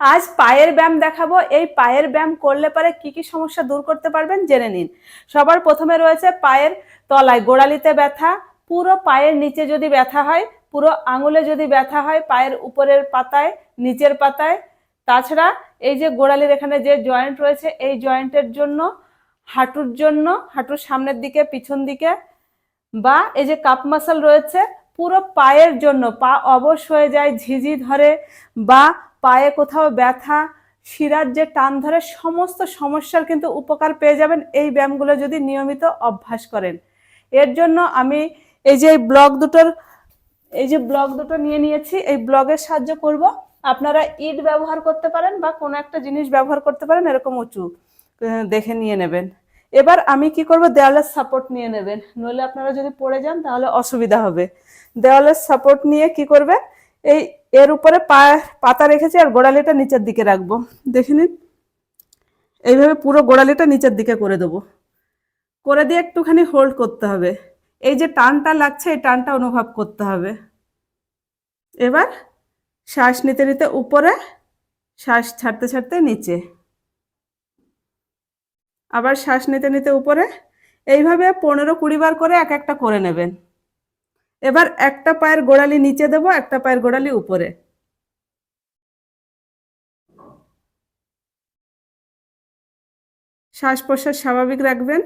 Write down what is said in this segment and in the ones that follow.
আজ পায়ের ব্যায়াম দেখাবো। এই পায়ের ব্যায়াম করলে পরে কি কি সমস্যা দূর করতে পারবেন জেনে নিন। সবার প্রথমে রয়েছে পায়ের তলায় গোড়ালিতে ব্যথা, পুরো পায়ের নিচে যদি ব্যথা হয়, পুরো আঙুলে যদি ব্যথা হয়, পায়ের উপরের পাতায়, নিচের পাতায়। তাছাড়া এই যে গোড়ালির এখানে যে জয়েন্ট রয়েছে, এই জয়েন্টের জন্য, হাঁটুর জন্য, হাঁটুর সামনের দিকে, পিছন দিকে, বা এই যে কাপ মাসল রয়েছে, পুরো পায়ের জন্য, পা অবশ হয়ে যায়, ঝিঝি ধরে, বা পায়ে কোথাও ব্যথা, শিরার যে টান ধরে সমস্ত সমস্যার কিন্তু উপকার পেয়ে যাবেন এই ব্যায়ামগুলো যদি নিয়মিত অভ্যাস করেন। এর জন্য আমি এই যে এই ব্লক দুটোর, এই যে ব্লক দুটো নিয়ে নিয়েছি, এই ব্লগের সাহায্য করব। আপনারা ইট ব্যবহার করতে পারেন বা কোনো একটা জিনিস ব্যবহার করতে পারেন, এরকম উঁচু দেখে নিয়ে নেবেন। এবার আমি কি করব? দেওয়ালের সাপোর্ট নিয়ে নেবেন। নইলে আপনারা যদি পড়ে যান তাহলে অসুবিধা হবে। দেওয়ালের সাপোর্ট নিয়ে কি করবে এই এর উপরে পাতা রেখেছি আর গোড়ালিটা নিচের দিকে রাখব। দেখে নিন। এইভাবে পুরো গোড়ালিটা নিচের দিকে করে দেবো। করে দিয়ে একটুখানি হোল্ড করতে হবে। এই যে টানটা লাগছে, এই টানটা অনুভব করতে হবে। এবার শ্বাস নিতে নিতে উপরে, শ্বাস ছাড়তে ছাড়তে নিচে। আবার শ্বাস নিতে নিতে উপরে। এইভাবে পনেরো কুড়ি বার করে এক একটা করে নেবেন। এবার একটা পায়ের গোড়ালি নিচে দেব, একটা পায়ের গোড়ালি উপরে। শ্বাস প্রশ্বাস স্বাভাবিক রাখবেন।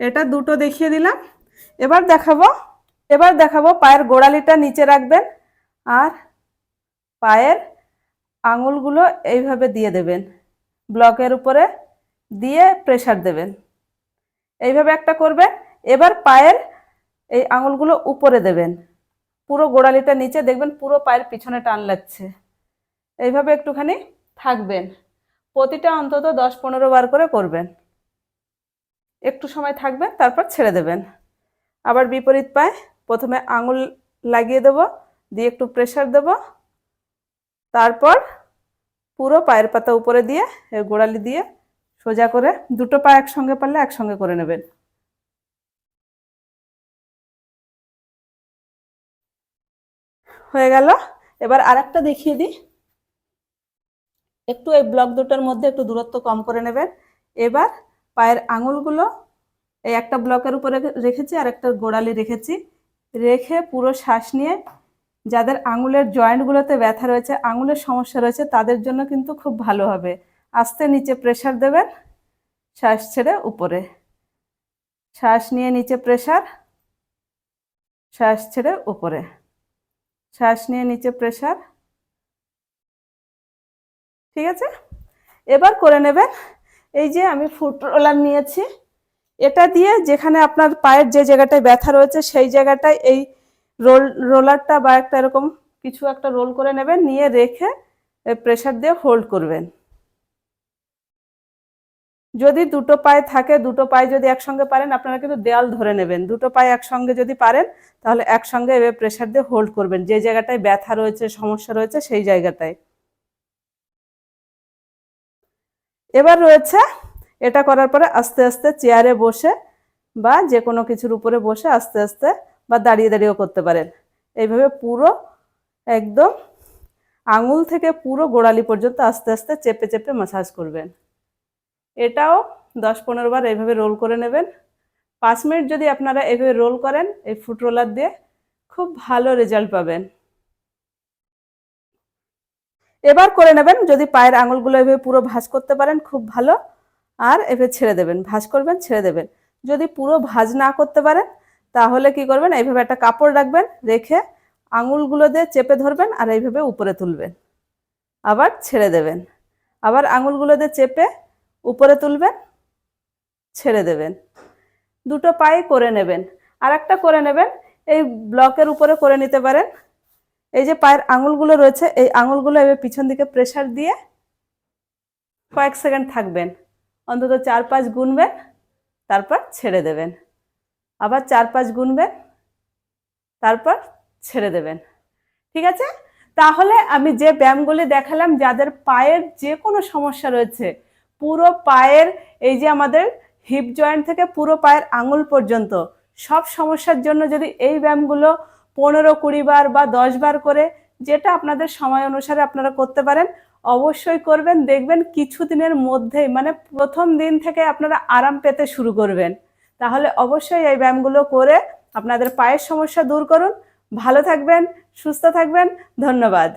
এটা দুটো দেখিয়ে দিলাম। এবার দেখাবো এবার দেখাবো পায়ের গোড়ালিটা নিচে রাখবেন আর পায়ের আঙুলগুলো এইভাবে দিয়ে দেবেন। ব্লকের উপরে দিয়ে প্রেসার দেবেন। এইভাবে একটা করবেন, এবার পায়ের এই আঙুলগুলো উপরে দেবেন। পুরো গোড়ালিটা নিচে দেখবেন পুরো পায়ের পিছনে টান লাগছে। এইভাবে একটুখানি থাকবেন। প্রতিটা অন্তত দশ পনেরো বার করে করবেন। একটু সময় থাকবেন তারপর ছেড়ে দেবেন। আবার বিপরীত পায়ে প্রথমে আঙুল লাগিয়ে দেব, দিয়ে একটু প্রেশার দেব। তারপর পুরো পায়ের পাতা উপরে দিয়ে গোড়ালি দিয়ে সোজা করে দুটো পা একসঙ্গে পারলে একসঙ্গে করে নেবেন। হয়ে গেল। এবার আরেকটা দেখিয়ে দিই। একটু এই ব্লক দুটোর মধ্যে একটু দূরত্ব কম করে নেবেন। এবার পায়ের আঙুলগুলো এই একটা ব্লকের উপরে রেখেছি আর একটা গোড়ালি রেখেছি। রেখে পুরো শ্বাস নিয়ে যাদের আঙুলের জয়েন্টগুলোতে ব্যথা রয়েছে, আঙুলের সমস্যা রয়েছে, তাদের জন্য কিন্তু খুব ভালো হবে। আস্তে নিচে প্রেশার দেবেন, শ্বাস ছেড়ে উপরে। শ্বাস নিয়ে নিচে প্রেশার শ্বাস ছেড়ে উপরে। শ্বাস নিয়ে নিচে প্রেশার ঠিক আছে? এবার করে নেবেন, এই যে আমি ফুট রোলার নিয়েছি, এটা দিয়ে যেখানে আপনার পায়ের যে জায়গাটায় ব্যথা রয়েছে, সেই জায়গাটায় এই রোল রোলারটা বা একটা এরকম কিছু একটা রোল করে নেবেন, নিয়ে রেখে প্রেশার দিয়ে হোল্ড করবেন। যদি দুটো পায়ে থাকে, দুটো পায়ে যদি একসঙ্গে পারেন, আপনারা কিন্তু দেয়াল ধরে নেবেন। দুটো পায়ে একসঙ্গে যদি পারেন, তাহলে একসঙ্গে এভাবে প্রেশার দিয়ে হোল্ড করবেন। যে জায়গাটায় ব্যথা রয়েছে, সমস্যা রয়েছে, সেই জায়গাটায়। এবার রয়েছে, এটা করার পরে আস্তে আস্তে চেয়ারে বসে বা যে কোনো কিছুর উপরে বসে আস্তে আস্তে বা দাঁড়িয়ে দাঁড়িয়েও করতে পারেন। এইভাবে পুরো একদম আঙুল থেকে পুরো গোড়ালি পর্যন্ত আস্তে আস্তে চেপে চেপে মাসাজ করবেন। এটাও দশ পনেরো বার এইভাবে রোল করে নেবেন। পাঁচ মিনিট যদি আপনারা এইভাবে রোল করেন, এই ফুট রোলার দিয়ে খুব ভালো রেজাল্ট পাবেন। এবার করে নেবেন, যদি পায়ের আঙুলগুলো এভাবে পুরো ভাঁজ করতে পারেন, খুব ভালো। আর এভাবে ছেড়ে দেবেন, ভাঁজ করবেন, ছেড়ে দেবেন। যদি পুরো ভাঁজ না করতে পারেন, তাহলে কি করবেন, এইভাবে একটা কাপড় রাখবেন, রেখে আঙুলগুলো দিয়ে চেপে ধরবেন আর এইভাবে উপরে তুলবেন। আবার ছেড়ে দেবেন। আবার আঙুলগুলো দিয়ে চেপে উপরে তুলবেন, ছেড়ে দেবেন। দুটো পায়ে করে নেবেন। আর একটা করে নেবেন, এই ব্লকের উপরে করে নিতে পারেন। এই যে পায়ের আঙুলগুলো রয়েছে, এই আঙুলগুলো এবার পিছন দিকে প্রেশার দিয়ে কয়েক সেকেন্ড থাকবেন। অন্তত চার পাঁচ গুনবেন, তারপর ছেড়ে দেবেন। আবার চার পাঁচ গুনবেন, তারপর ছেড়ে দেবেন। ঠিক আছে? তাহলে আমি যে ব্যায়ামগুলি দেখালাম, যাদের পায়ের যে কোনো সমস্যা রয়েছে পুরো পায়ের, এই যে আমাদের হিপ জয়েন্ট থেকে পুরো পায়ের আঙুল পর্যন্ত, সব সমস্যার জন্য যদি এই ব্যায়ামগুলো পনেরো কুড়ি বার বা দশ বার করে, যেটা আপনাদের সময় অনুসারে আপনারা করতে পারেন, অবশ্যই করবেন। দেখবেন কিছুদিনের মধ্যেই মানে প্রথম দিন থেকে আপনারা আরাম পেতে শুরু করবেন। তাহলে অবশ্যই এই ব্যায়ামগুলো করে আপনাদের পায়ের সমস্যা দূর করুন। ভালো থাকবেন, সুস্থ থাকবেন। ধন্যবাদ।